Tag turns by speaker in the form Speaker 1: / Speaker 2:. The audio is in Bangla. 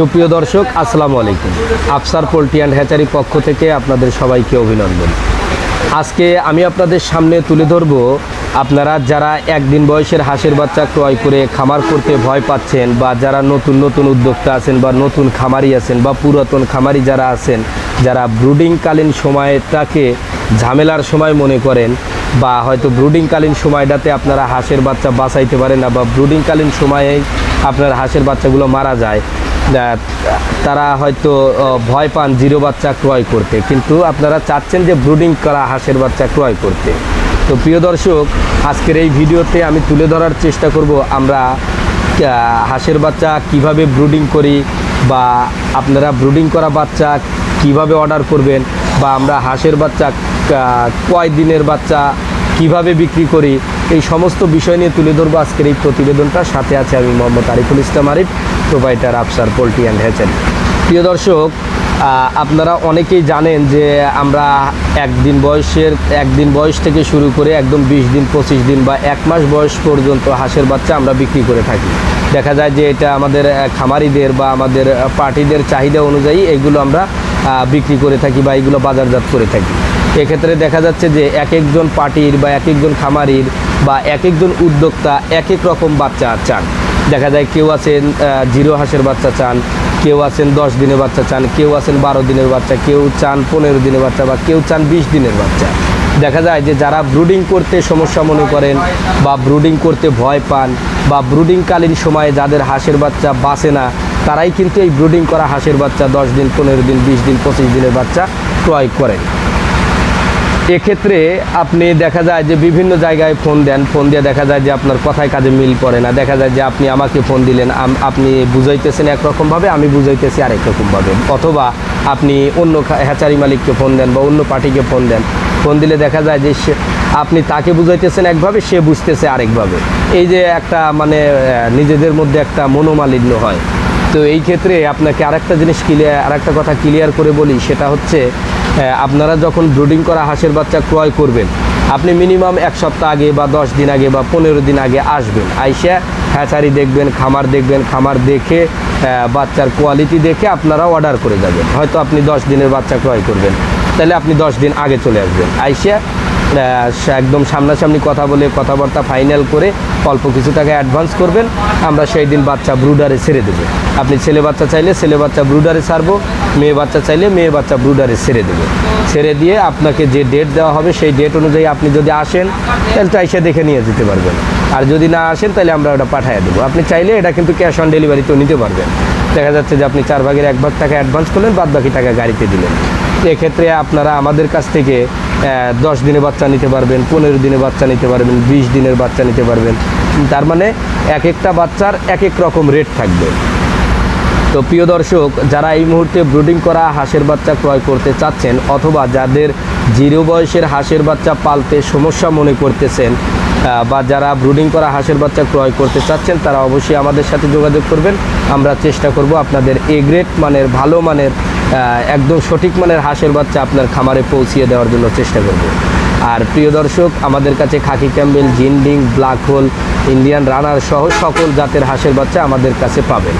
Speaker 1: সুপ্রিয় দর্শক, আসসালামু আলাইকুম। আফসার পোলট্রি অ্যান্ড হ্যাচারি পক্ষ থেকে আপনাদের সবাইকে অভিনন্দন। আজকে আমি আপনাদের সামনে তুলে ধরব, আপনারা যারা একদিন বয়সের হাঁসের বাচ্চা ক্রয় করে খামার করতে ভয় পাচ্ছেন বা যারা নতুন নতুন উদ্যোক্তা আছেন বা নতুন খামারি আছেন বা পুরাতন খামারি যারা আছেন, যারা ব্রুডিংকালীন সময়টাকে ঝামেলার সময় মনে করেন বা হয়তো ব্রুডিংকালীন সময়টাতে আপনারা হাঁসের বাচ্চা বাঁচাইতে পারেন না বা ব্রুডিংকালীন সময়ে আপনার হাঁসের বাচ্চাগুলো মারা যায় তারা হয়তো ভয় পান জিরো বাচ্চা ক্রয় করতে। কিন্তু আপনারা চাচ্ছেন যে ব্রুডিং করা হাঁসের বাচ্চা ক্রয় করতে। তো প্রিয় দর্শক, আজকের এই ভিডিওতে আমি তুলে ধরার চেষ্টা করব আমরা হাঁসের বাচ্চা কীভাবে ব্রুডিং করি বা আপনারা ব্রুডিং করা বাচ্চা কীভাবে অর্ডার করবেন বা আমরা হাঁসের বাচ্চা কয় দিনের বাচ্চা কীভাবে বিক্রি করি এই সমস্ত বিষয় নিয়ে তুলে ধরবো আজকের এই প্রতিবেদনটা। সাথে আছে আমি Mohammad Ariful Islam Arif provider Afsar poultry and hatchery প্রিয় দর্শক আপনারা অনেকেই জানেন যে আমরা একদিন বয়সের, একদিন বয়স থেকে শুরু করে একদম বিশ দিন, পঁচিশ দিন বা এক মাস বয়স পর্যন্ত হাঁসের বাচ্চা আমরা বিক্রি করে থাকি। দেখা যায় যে এটা আমাদের খামারিদের বা আমাদের পার্টিদের চাহিদা অনুযায়ী এগুলো আমরা বিক্রি করে থাকি বা এগুলো বাজারজাত করে থাকি। এক্ষেত্রে দেখা যাচ্ছে যে এক একজন পার্টির বা এক একজন খামারির বা এক একজন উদ্যোক্তা এক এক রকম বাচ্চা চান। দেখা যায় কেউ আছেন জিরো হাঁসের বাচ্চা চান, কেউ আছেন দশ দিনের বাচ্চা চান, কেউ আছেন বারো দিনের বাচ্চা, কেউ চান পনেরো দিনের বাচ্চা বা কেউ চান বিশ দিনের বাচ্চা। দেখা যায় যে যারা ব্রুডিং করতে সমস্যা মনে করেন বা ব্রুডিং করতে ভয় পান বা ব্রুডিংকালীন সময়ে যাদের হাঁসের বাচ্চা বাঁচে না, তারাই কিন্তু এই ব্রুডিং করা হাঁসের বাচ্চা দশ দিন, পনেরো দিন, বিশ দিন, পঁচিশ দিনের বাচ্চা ক্রয় করেন। এক্ষেত্রে আপনি দেখা যায় যে বিভিন্ন জায়গায় ফোন দেন, ফোন দিয়ে দেখা যায় যে আপনার কথায় কাজে মিল পড়ে না, দেখা যায় যে আপনি আমাকে ফোন দিলেন আপনি বুঝাইতেছেন একরকমভাবে, আমি বুঝাইতেছি আরেক রকমভাবে। অথবা আপনি অন্য হ্যাচারি মালিককে ফোন দেন বা অন্য পার্টিকে ফোন দেন, ফোন দিলে দেখা যায় যে সে আপনি তাকে বুঝাইতেছেন একভাবে, সে বুঝতেছে আরেকভাবে। এই যে একটা মানে নিজেদের মধ্যে একটা মনোমালিন্য হয়। তো এই ক্ষেত্রে আপনাকে আরেকটা জিনিস ক্লিয়ার আরেকটা কথা ক্লিয়ার করে বলি, সেটা হচ্ছে আপনারা যখন ব্রুডিং করা হাঁসের বাচ্চা ক্রয় করবেন, আপনি মিনিমাম এক সপ্তাহ আগে বা দশ দিন আগে বা পনেরো দিন আগে আসবেন। আইসা হ্যাচারি দেখবেন, খামার দেখবেন, খামার দেখে বাচ্চার কোয়ালিটি দেখে আপনারা অর্ডার করে যাবেন। হয়তো আপনি দশ দিনের বাচ্চা ক্রয় করবেন, তাহলে আপনি দশ দিন আগে চলে আসবেন। আইসা একদম সামনাসামনি কথা বলে কথাবার্তা ফাইনাল করে অল্প কিছু টাকা অ্যাডভান্স করবেন। আমরা সেই দিন বাচ্চা ব্রুডারে ছেড়ে দেবো। আপনি ছেলে বাচ্চা চাইলে ছেলে বাচ্চা ব্রুডারে ছাড়বো, মেয়ে বাচ্চা চাইলে মেয়ে বাচ্চা ব্রুডারে ছেড়ে দেবে। ছেড়ে দিয়ে আপনাকে যে ডেট দেওয়া হবে সেই ডেট অনুযায়ী আপনি যদি আসেন, তাহলে চাইসে দেখে নিয়ে যেতে পারবেন। আর যদি না আসেন, তাহলে আমরা ওটা পাঠিয়ে দেবো। আপনি চাইলে এটা কিন্তু ক্যাশ অন ডেলিভারিতেও নিতে পারবেন। দেখা যাচ্ছে যে আপনি চার ভাগের এক ভাগ টাকা অ্যাডভান্স করলেন, বাদ বাকি টাকা গাড়িতে দিলেন। এক্ষেত্রে আপনারা আমাদের কাছ থেকে দশ দিনের বাচ্চা নিতে পারবেন, পনেরো দিনের বাচ্চা নিতে পারবেন, বিশ দিনের বাচ্চা নিতে পারবেন। তার মানে এক একটা বাচ্চার এক এক রকম রেট থাকবে। তো প্রিয় দর্শক, যারা এই মুহূর্তে ব্রুডিং করা হাঁসের বাচ্চা ক্রয় করতে চাচ্ছেন অথবা যাদের জিরো বয়সের হাঁসের বাচ্চা পালতে সমস্যা মনে করতেছেন বা যারা ব্রুডিং করা হাঁসের বাচ্চা ক্রয় করতে চাচ্ছেন, তারা অবশ্যই আমাদের সাথে যোগাযোগ করবেন। আমরা চেষ্টা করব আপনাদের এ গ্রেড মানের, ভালো মানের একদম সঠিক মানের হাঁসের বাচ্চা আপনার খামারে পৌঁছিয়ে দেওয়ার জন্য চেষ্টা করব। আর প্রিয় দর্শক, আমাদের কাছে khaki campbell, Jinding, black hole, Indian runner সহ সকল জাতের হাঁসের বাচ্চা আমাদের কাছে পাবেন।